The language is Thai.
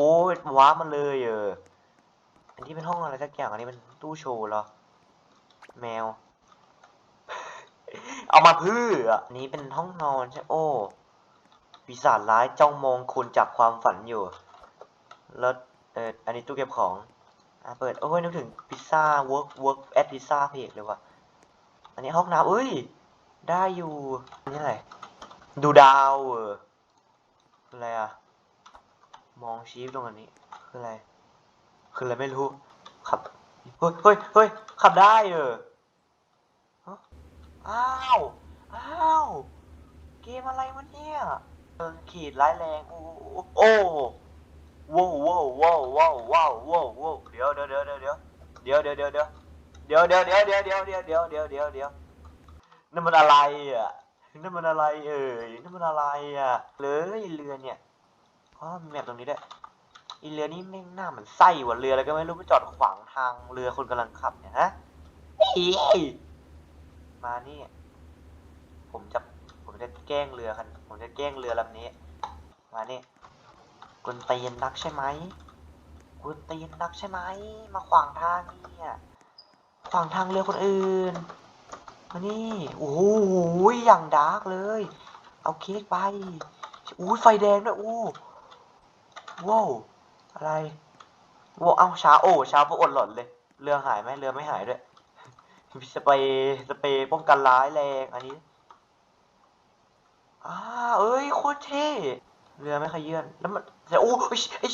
โอ้ยว้ามันเลยเออ อันนี้เป็นห้องอะไรสักอย่างอันนี้เป็นตู้โชว์เหรอ แมว เอามาพื่ออันนี้เป็นห้องนอนใช่โอ้ปีศาจร้ายจ้องมองคุณจากความฝันอยู่ แล้วเอออันนี้ตู้เก็บของอะเปิด โอ้ยนึกถึงพิซซ่า work work at pizza เพจเลยว่ะ อันนี้ห้องน้ำเอ้ย ได้อยู่ อันนี่อะไร ดูดาวเอออะไรอะ มองชี้ตรงอันนี้ คืออะไร คืออะไรไม่รู้ ขับ เฮ้ยเฮ้ยเฮ้ยขับได้เอออ้าว อ้าว เกมอะไรวะเนี่ยเออขีดร้ายแรง โอ้โอ้โว้วว้าวว้าวว้าวว้าวว้าวว้าวเดี๋ยวเดี๋ยวเดี๋ยวเดี๋ยวเดี๋ยวเดี๋ยวเดี๋ยวเดี๋ยวเดี๋ยวเดี๋ยวเดี๋ยวเดี๋ยวเดี๋ยวเดี๋ยวเดี๋ยวเดี๋ยวเดี๋ยวเดี๋ยวนั่นมันอะไรอะนั่นมันอะไรเอ่ยนั่นมันอะไรอะเลยเรือเนี่ย อ๋อมีแมปตรงนี้ด้วยอีเรือนี้แม่งหน้าเหมือนไส้ว่ะเรืออะไรก็ไม่รู้ไปจอดขวางทางเรือคนกำลังขับเนี่ยฮะอีมานี่ ผมจะผมจะแกล้งเรือคันผมจะแกล้งเรือลำนี้ มานี่กุนตีนนักใช่ไหมกุนตีนนักใช่ไหมมาขวางทางเนี่ยขวางทางเรือคนอื่นมานี่โอ้โหอย่างดาร์กเลย เอาเค้กไปอู้ไฟแดงด้วยอู้ ว้าวอะไรว้าวเอ้าช้าโอ้ช้าพวกอดหล่นเลย เรือหายไหมเรือไม่หายด้วยสเปรย์สเปรย์ป้องกันร้ายแรงอันนี้อ่าเอ้ยโคตรเท่เรือไม่ขยื่นแล้วมันจะโอ้ยเอ้ย